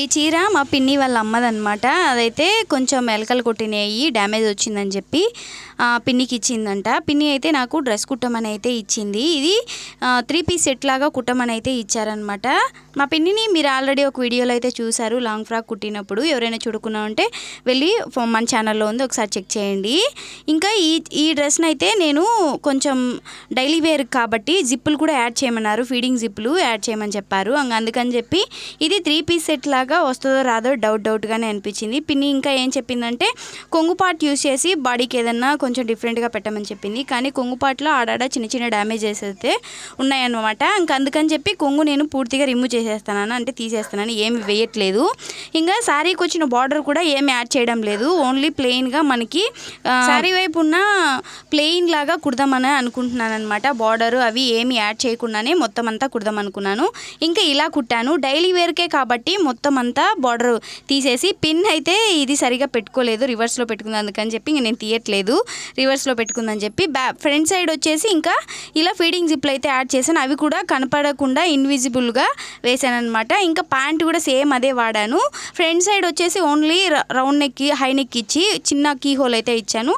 ఈ చీర మా పిన్ని వాళ్ళ అమ్మదనమాట అదైతే కొంచెం ఎలకలు కొట్టినాయి డ్యామేజ్ వచ్చిందని చెప్పి పిన్నికి ఇచ్చిందంట. పిన్ని అయితే నాకు డ్రెస్ కుట్టమని అయితే ఇచ్చింది. ఇది త్రీ పీస్ సెట్ లాగా కుట్టమని అయితే ఇచ్చారనమాట మా పిన్నిని మీరు ఆల్రెడీ ఒక వీడియోలో అయితే చూసారు లాంగ్ ఫ్రాక్ కుట్టినప్పుడు. ఎవరైనా చూడుకున్నా ఉంటే వెళ్ళి మన ఛానల్లో ఉంది ఒకసారి చెక్ చేయండి. ఇంకా ఈ ఈ డ్రెస్ని అయితే నేను కొంచెం డైలీ వేర్ కాబట్టి జిప్పులు కూడా యాడ్ చేయమన్నారు. ఫీడింగ్ జిప్పులు యాడ్ చేయమని చెప్పారు. అందుకని చెప్పి ఇది త్రీ పీస్ సెట్ లాగా వస్తుందో రాదో డౌట్ డౌట్గానే అనిపించింది. పిన్ని ఇంకా ఏం చెప్పిందంటే కొంగు పార్ట్ యూస్ చేసి బాడీకి ఏదన్నా కొంచెం డిఫరెంట్గా పెట్టమని చెప్పింది. కానీ కొంగు పార్ట్లో ఆడాడ చిన్న చిన్న డ్యామేజెస్ అయితే ఉన్నాయన్నమాట. ఇంకా అందుకని చెప్పి కొంగు నేను పూర్తిగా రిమూవ్ చేసేస్తాను అంటే తీసేస్తానని ఏమి వేయట్లేదు. ఇంకా శారీకి వచ్చిన బార్డర్ కూడా ఏమి యాడ్ చేయడం లేదు. ఓన్లీ ప్లెయిన్గా మనకి శారీ వైపు ఉన్న ప్లెయిన్ లాగా కుడదామని అనుకుంటున్నాను అనమాట బార్డర్ అవి ఏమి యాడ్ చేయకుండానే మొత్తం అంతా కుడదాం అనుకున్నాను. ఇంకా ఇలా కుట్టాను. డైలీ వేర్కే కాబట్టి మొత్తం మొత్తం అంతా బార్డర్ తీసేసి పిన్ అయితే ఇది సరిగా పెట్టుకోలేదు రివర్స్లో పెట్టుకుంది అందుకని చెప్పి ఇంక నేను తీయట్లేదు రివర్స్లో పెట్టుకుందని చెప్పి బ్యా ఫ్రంట్ సైడ్ వచ్చేసి ఇంకా ఇలా ఫీడింగ్ జిప్లు అయితే యాడ్ చేశాను. అవి కూడా కనపడకుండా ఇన్విజిబుల్గా వేసాను అనమాట ఇంకా ప్యాంట్ కూడా సేమ్ అదే వాడాను. ఫ్రంట్ సైడ్ వచ్చేసి only round neck high neck ఇచ్చి చిన్న కీ హోల్ అయితే ఇచ్చాను.